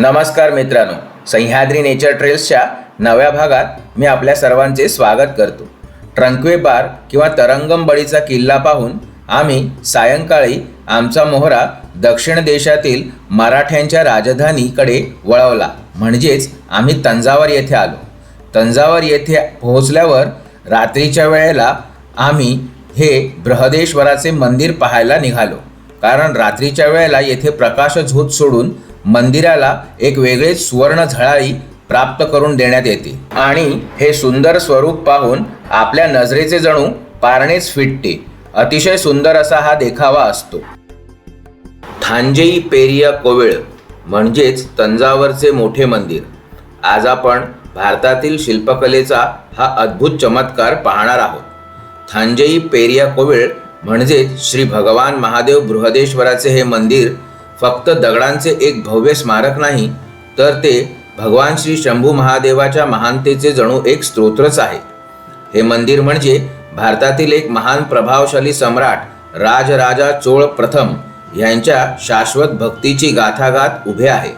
नमस्कार मित्रांनो सह्याद्री नेचर ट्रेल्सच्या नव्या भागात मी आपल्या सर्वांचे स्वागत करतो. ट्रंकवे बार किंवा तरंगम बळीचा किल्ला पाहून आम्ही सायंकाळी आमचा मोहरा दक्षिण देशातील मराठ्यांच्या राजधानीकडे वळवला. म्हणजेच आम्ही तंजावर येथे आलो. तंजावर येथे पोहोचल्यावर रात्रीच्या वेळेला आम्ही हे बृहदेश्वराचे मंदिर पाहायला निघालो. कारण रात्रीच्या वेळेला येथे प्रकाश झोत सोडून मंदिराला एक वेगळेच सुवर्ण झळाळी प्राप्त करून देण्यात येते. आणि हे सुंदर स्वरूप पाहून आपल्या नजरेचे जणू पारणेच फिटते. अतिशय सुंदर असा हा देखावा असतो. थांजेई पेरिया कोविळ म्हणजेच तंजावरचे मोठे मंदिर. आज आपण भारतातील शिल्पकलेचा हा अद्भुत चमत्कार पाहणार आहोत. थांजेई पेरिया कोविळ म्हणजेच श्री भगवान महादेव बृहदेश्वराचे हे मंदिर फक्त दगडांचे एक भव्य स्मारक नाही तर ते भगवान श्री शंभू महादेवाच्या महानतेचे जणू एक स्तोत्रच आहे. हे मंदिर म्हणजे भारतातील एक महान प्रभावशाली सम्राट राजराजा चोळ प्रथम यांच्या शाश्वत भक्तीची गाथागाथ उभे आहे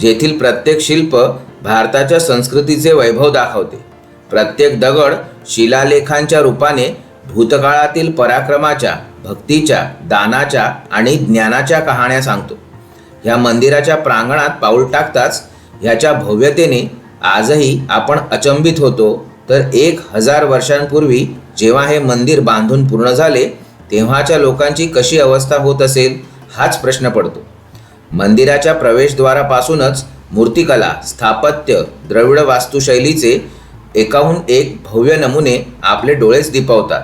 जेथील प्रत्येक शिल्प भारताच्या संस्कृतीचे वैभव दाखवते. प्रत्येक दगड शिलालेखांच्या रूपाने भूतकाळातील पराक्रमाच्या भक्तीच्या दानाच्या आणि ज्ञानाच्या कहाण्या सांगतो. ह्या मंदिराच्या प्रांगणात पाऊल टाकताच ह्याच्या भव्यतेने आजही आपण अचंबित होतो. तर एक हजार वर्षांपूर्वी जेव्हा हे मंदिर बांधून पूर्ण झाले तेव्हाच्या लोकांची कशी अवस्था होत असेल हाच प्रश्न पडतो. मंदिराच्या प्रवेशद्वारापासूनच मूर्तिकला स्थापत्य द्रविड वास्तुशैलीचे एकाहून एक भव्य नमुने आपले डोळेच दिपवतात.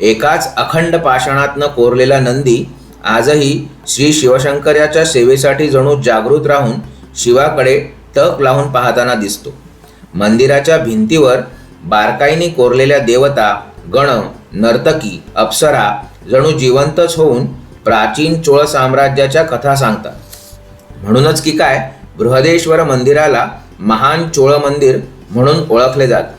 एकाच अखंड पाषाणातनं कोरलेला नंदी आजही श्री शिवशंकराच्या सेवेसाठी जणू जागृत राहून शिवाकडे टक लावून पाहताना दिसतो. मंदिराच्या भिंतीवर बारकाईने कोरलेल्या देवता गण नर्तकी अप्सरा जणू जिवंतच होऊन प्राचीन चोळ साम्राज्याच्या कथा सांगतात. म्हणूनच की काय बृहदेश्वर मंदिराला महान चोळ मंदिर म्हणून ओळखले जाते.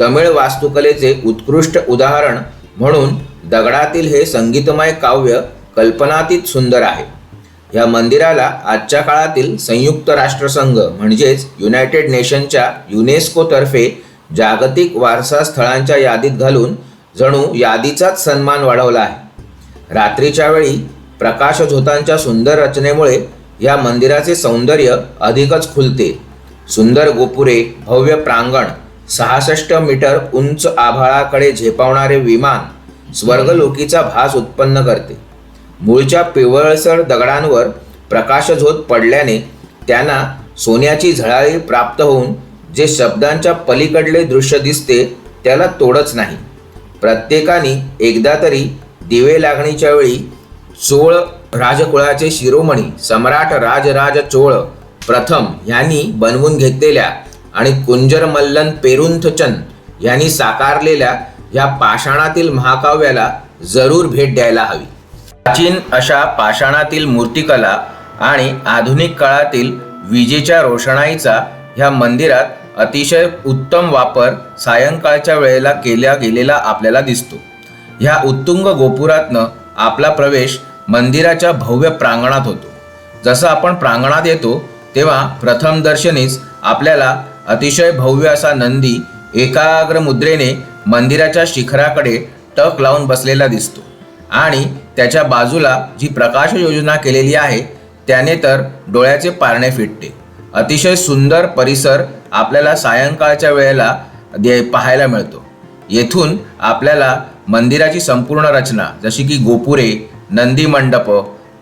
तमिळ वास्तुकलेचे उत्कृष्ट उदाहरण म्हणून दगडातील हे संगीतमय काव्य कल्पनातीत सुंदर आहे. या मंदिराला आजच्या काळातील संयुक्त राष्ट्रसंघ म्हणजेच युनायटेड नेशनच्या युनेस्कोतर्फे जागतिक वारसा स्थळांच्या यादीत घालून जणू यादीचाच सन्मान वाढवला आहे. रात्रीच्या वेळी प्रकाशझोतांच्या सुंदर रचनेमुळे या मंदिराचे सौंदर्य अधिकच खुलते. सुंदर गोपुरे भव्य प्रांगण सहासष्ट मीटर उंच आभाळाकडे झेपावणारे विमान स्वर्गलोकीचा भास उत्पन्न करते. मूळच्या पिवळसर दगडांवर प्रकाशझोत पडल्याने त्यांना सोन्याची झळाळी प्राप्त होऊन जे शब्दांच्या पलीकडले दृश्य दिसते त्याला तोडच नाही. प्रत्येकाने एकदा तरी दिवे लागणीच्या वेळी चोळ राजकुळाचे शिरोमणी सम्राट राजराज चोळ प्रथम यांनी बनवून घेतलेल्या आणि कुंजर मल्लन पेरुंथचन यांनी साकारलेल्या या पाषाणातील महाकाव्याला जरूर भेट द्यायला हवी. प्राचीन अशा पाषाणातील मूर्तिकला आणि आधुनिक काळातील विजेच्या रोषणाईचा ह्या मंदिरात अतिशय उत्तम वापर सायंकाळच्या वेळेला केला गेलेला आपल्याला दिसतो. ह्या उत्तुंग गोपुरातनं आपला प्रवेश मंदिराच्या भव्य प्रांगणात होतो. जसं आपण प्रांगणात येतो तेव्हा प्रथम दर्शनीच आपल्याला अतिशय भव्य असा नंदी एकाग्र मुद्रेने मंदिराच्या शिखराकडे टक लावून बसलेला दिसतो. आणि त्याच्या बाजूला जी प्रकाश योजना केलेली आहे त्याने तर डोळ्याचे पारणे फिटते. अतिशय सुंदर परिसर आपल्याला सायंकाळच्या वेळेला दे पाहायला मिळतो. येथून आपल्याला मंदिराची संपूर्ण रचना जशी की गोपुरे नंदी मंडप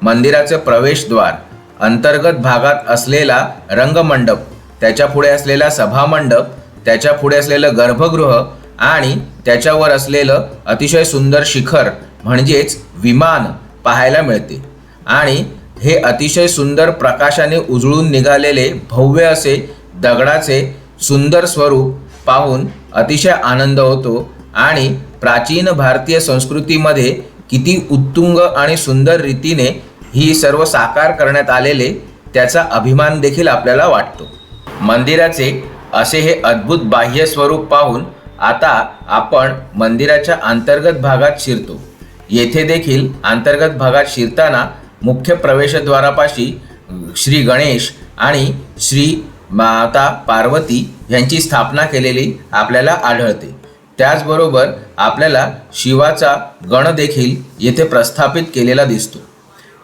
मंदिराचे प्रवेशद्वार अंतर्गत भागात असलेला रंगमंडप त्याच्या पुढे असलेला सभामंडप त्याच्या पुढे असलेलं गर्भगृह आणि त्याच्यावर असलेलं अतिशय सुंदर शिखर म्हणजेच विमान पाहायला मिळते. आणि हे अतिशय सुंदर प्रकाशाने उजळून निघालेले भव्य असे दगडाचे सुंदर स्वरूप पाहून अतिशय आनंद होतो आणि प्राचीन भारतीय संस्कृतीमध्ये किती उत्तुंग आणि सुंदर रीतीने ही सर्व साकार करण्यात आलेले त्याचा अभिमान देखील आपल्याला वाटतो. मंदिराचे असे हे अद्भुत बाह्य स्वरूप पाहून आता आपण मंदिराच्या अंतर्गत भागात शिरतो. येथे देखील अंतर्गत भागात शिरताना मुख्य प्रवेशद्वारापाशी श्री गणेश आणि श्री माता पार्वती यांची स्थापना केलेली आपल्याला आढळते. त्याचबरोबर आपल्याला शिवाचा गण देखील येथे प्रस्थापित केलेला दिसतो.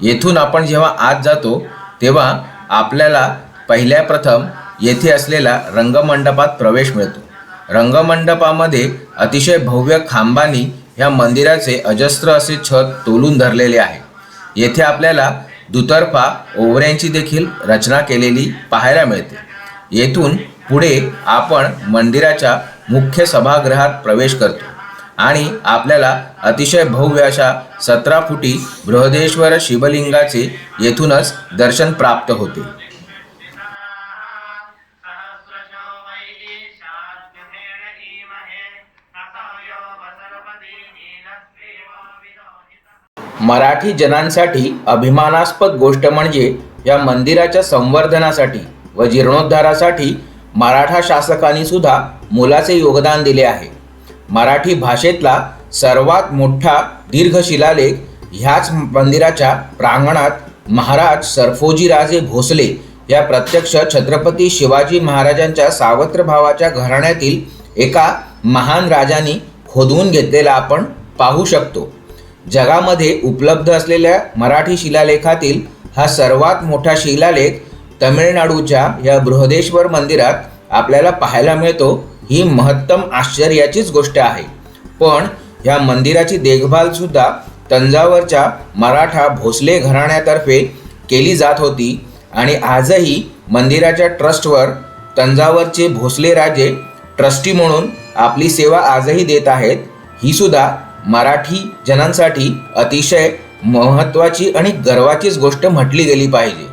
येथून आपण जेव्हा आत जातो तेव्हा आपल्याला पहिल्या प्रथम येथे असलेला रंगमंडपात प्रवेश मिळतो. रंगमंडपामध्ये अतिशय भव्य खांबानी ह्या मंदिराचे अजस्त्र असे छत तोलून धरलेले आहे. येथे आपल्याला दुतर्फा ओवऱ्यांची देखील रचना केलेली पाहायला मिळते. येथून पुढे आपण मंदिराच्या मुख्य सभागृहात प्रवेश करतो आणि आपल्याला अतिशय भव्य अशा सतरा फुटी बृहदेश्वर शिवलिंगाचे येथूनच दर्शन प्राप्त होते. मराठी जनांसाठी अभिमानास्पद गोष्ट म्हणजे या मंदिराच्या संवर्धनासाठी व जीर्णोद्धारासाठी मराठा शासकांनी सुद्धा मोलाचे योगदान दिले आहे. मराठी भाषेतला सर्वात मोठा दीर्घ शिलालेख ह्याच मंदिराच्या प्रांगणात महाराज सरफोजीराजे भोसले या प्रत्यक्ष छत्रपती शिवाजी महाराजांच्या सावत्र भावाच्या घराण्यातील एका महान राजांनी खोदवून घेतलेला आपण पाहू शकतो. जगामध्ये उपलब्ध असलेल्या मराठी शिलालेखातील हा सर्वात मोठा शिलालेख तमिळनाडूच्या या बृहदेश्वर मंदिरात आपल्याला पाहायला मिळतो ही महत्तम आश्चर्याचीच गोष्ट आहे. पण या मंदिराची देखभाल सुद्धा तंजावरच्या मराठा भोसले घराण्यातर्फे केली जात होती आणि आजही मंदिराच्या ट्रस्टवर तंजावरचे भोसले राजे ट्रस्टी म्हणून आपली सेवा आजही देत आहेत ही सुद्धा मराठी जनांसाठी अतिशय महत्त्वाची आणि गर्वाचीच गोष्ट म्हटली गेली पाहिजे.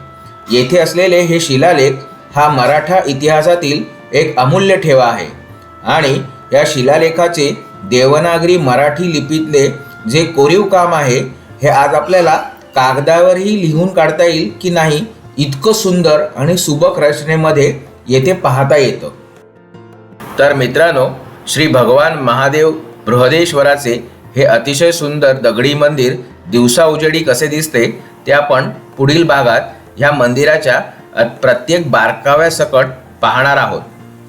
येथे असलेले हे शिलालेख हा मराठा इतिहासातील एक अमूल्य ठेवा आहे. आणि या शिलालेखाचे देवनागरी मराठी लिपीतले जे कोरीव काम आहे हे आज आपल्याला कागदावरही लिहून काढता येईल की नाही इतकं सुंदर आणि सुबक रचनेमध्ये येथे पाहता येतं. तर मित्रांनो श्री भगवान महादेव बृहदेश्वराचे हे अतिशय सुंदर दगडी मंदिर दिवसा उजेडी कसे दिसते ते आपण पुढील भागात ह्या मंदिराच्या प्रत्येक बारकाव्यासकट पाहणार आहोत.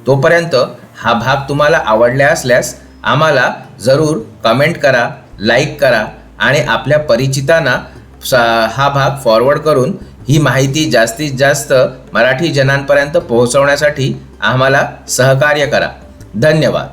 तोपर्यंत हा भाग तुम्हाला आवडला असल्यास आम्हाला जरूर कमेंट करा लाईक करा आणि आपल्या परिचितांना सा- हा भाग फॉरवर्ड करून ही माहिती जास्तीत जास्त मराठी जनांपर्यंत पोहोचवण्यासाठी आम्हाला सहकार्य करा. धन्यवाद.